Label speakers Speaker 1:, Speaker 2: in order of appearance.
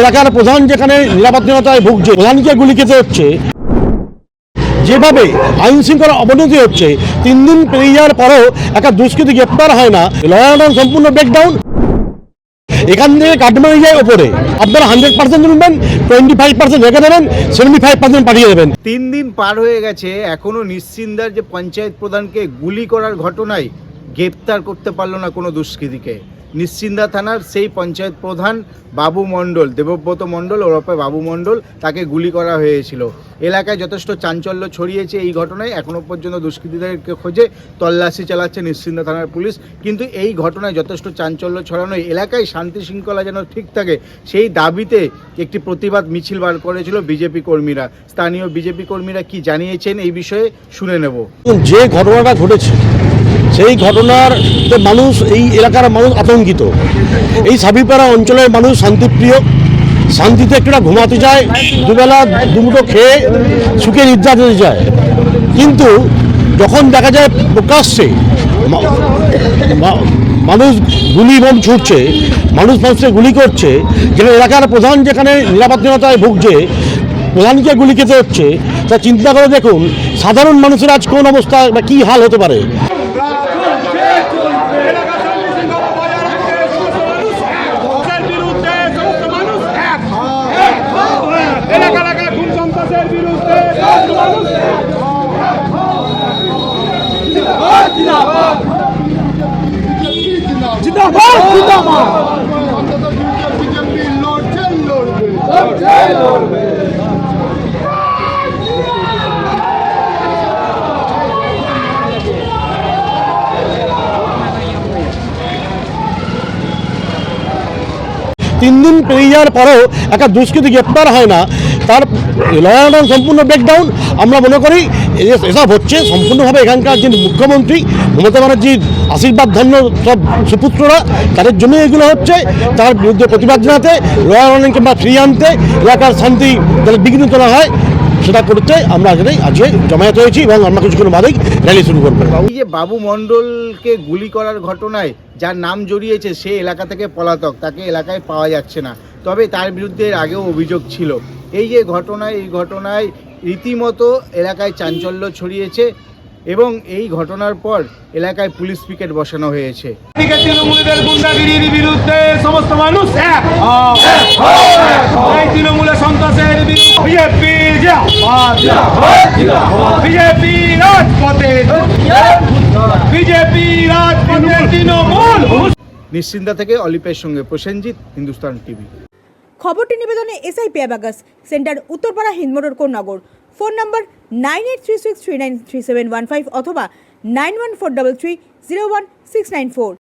Speaker 1: এলাকার প্রধান যেখানে নিরাপত্তাহীনতায় ভুগছে, প্রধানকে গুলি খেতে হচ্ছে। যেভাবে আইন শৃঙ্খলা অবনতি হচ্ছে, তিন দিন পেরিয়ে যাওয়ার পরেও একটা দুষ্কৃতি গ্রেপ্তার হয় না। লয়াল সম্পূর্ণ ব্রেকডাউন এখান থেকে কাটমানি যায় ওপরে। আপনারা হান্ড্রেড পার্সেন্ট নেবেন টোয়েন্টি ফাইভ পার্সেন্ট রেখে দেবেন সেভেন্টি ফাইভ পার্সেন্ট পাঠিয়ে দেবেন।
Speaker 2: তিন দিন পার হয়ে গেছে, এখনও নিশ্চিন্দার যে পঞ্চায়েত প্রধানকে গুলি করার ঘটনায় গ্রেপ্তার করতে পারল না কোনো দুষ্কৃতীকে। নিশ্চিন্দা থানার সেই পঞ্চায়েত প্রধান বাবু মণ্ডল, দেবব্রত মণ্ডল ওরপে বাবু মণ্ডল, তাকে গুলি করা হয়েছিল। এলাকায় যথেষ্ট চাঞ্চল্য ছড়িয়েছে এই ঘটনায়। এখনও পর্যন্ত দুষ্কৃতীদেরকে খোঁজে তল্লাশি চালাচ্ছে নিশ্চিন্দা থানার পুলিশ। কিন্তু এই ঘটনায় যথেষ্ট চাঞ্চল্য ছড়ানো এলাকায় শান্তি শৃঙ্খলা যেন ঠিক থাকে, সেই দাবিতে একটি প্রতিবাদ মিছিল বার করেছিল বিজেপি কর্মীরা। স্থানীয় বিজেপি কর্মীরা কি জানিয়েছেন এই বিষয়ে শুনে নেব।
Speaker 1: যে ঘটনাটা ঘটেছে, সেই ঘটনার মানুষ, এই এলাকার মানুষ আতঙ্কিত। এই সাবিপাড়া অঞ্চলের মানুষ শান্তিপ্রিয় শান্তিতে একটুটা ঘুমাতে চায় দুবেলা দুমুটো খেয়ে সুখে দিতে চায় কিন্তু যখন দেখা যায় প্রকাশ্যে মানুষ গুলি বোম ছুটছে, মানুষ মানুষকে গুলি করছে যেখানে এলাকার প্রধান যেখানে নিরাপত্তাহীনতায় ভুগছে, প্রধানকে গুলি খেতে হচ্ছে, তা চিন্তা করে দেখুন, সাধারণ মানুষের আজ কোন অবস্থা বা কী হাল হতে পারে
Speaker 3: সন্ত্রাসের বিরুদ্ধে সমস্ত মানুষ এক এক এলাকা এলাকায় খুন সন্ত্রাসের বিরুদ্ধে সমস্ত মানুষ এক। জিন্দাবাদ জিন্দাবাদ
Speaker 1: তিন দিন পেরিয়ে যাওয়ার পরেও একটা দুষ্কৃতি গ্রেপ্তার হয় না। তার লয়াল সম্পূর্ণ ব্রেকডাউন আমরা মনে করি এসব হচ্ছে, সম্পূর্ণভাবে এখানকার যিনি মুখ্যমন্ত্রী, মমতা ব্যানার্জির আশীর্বাদ ধন্য সব সুপুত্ররা, তাদের জন্য এগুলো হচ্ছে। তার বিরুদ্ধে প্রতিবাদ জানাতে লয়াল কিংবা ফ্রি আনতে, এলাকার শান্তি যাতে বিঘ্নিত না হয়, সেটা করতে আমরা আজকে আজকে জমায়েত হয়েছি এবং আমরা কিছুক্ষণ বাদেই র্যালি শুরু করব।
Speaker 2: এই যে বাবু মণ্ডলকে গুলি করার ঘটনায় যার নাম জড়িয়েছে, সে এলাকা থেকে পলাতক, তাকে এলাকায় পাওয়া যাচ্ছে না। তবে তার বিরুদ্ধে আগেও অভিযোগ ছিল। এই যে ঘটনায় এই ঘটনায় রীতিমতো এলাকায় চাঞ্চল্য ছড়িয়েছে এবং এই ঘটনার পর এলাকায় পুলিশ পিকেট বসানো হয়েছে।
Speaker 3: তৃণমূলীদের গুন্ডাগিরির বিরুদ্ধে সমস্ত মানুষ তৃণমূলের সন্ত্রাসের বিজেপি বিজেপি রাজপথে। বিজেপি রাজপথে তৃণমূল।
Speaker 2: নিশ্চিন্তা থেকে অলিপের সঙ্গে প্রসেনজিৎ হিন্দুস্তান টিভি।
Speaker 4: খবরটি নিবেদনে SI পেয়াবাগাস centre Uttarpara Hindmotor Konnagar phone number nine eight three six three nine three seven one five অথবা nine one four double three zero one six nine four.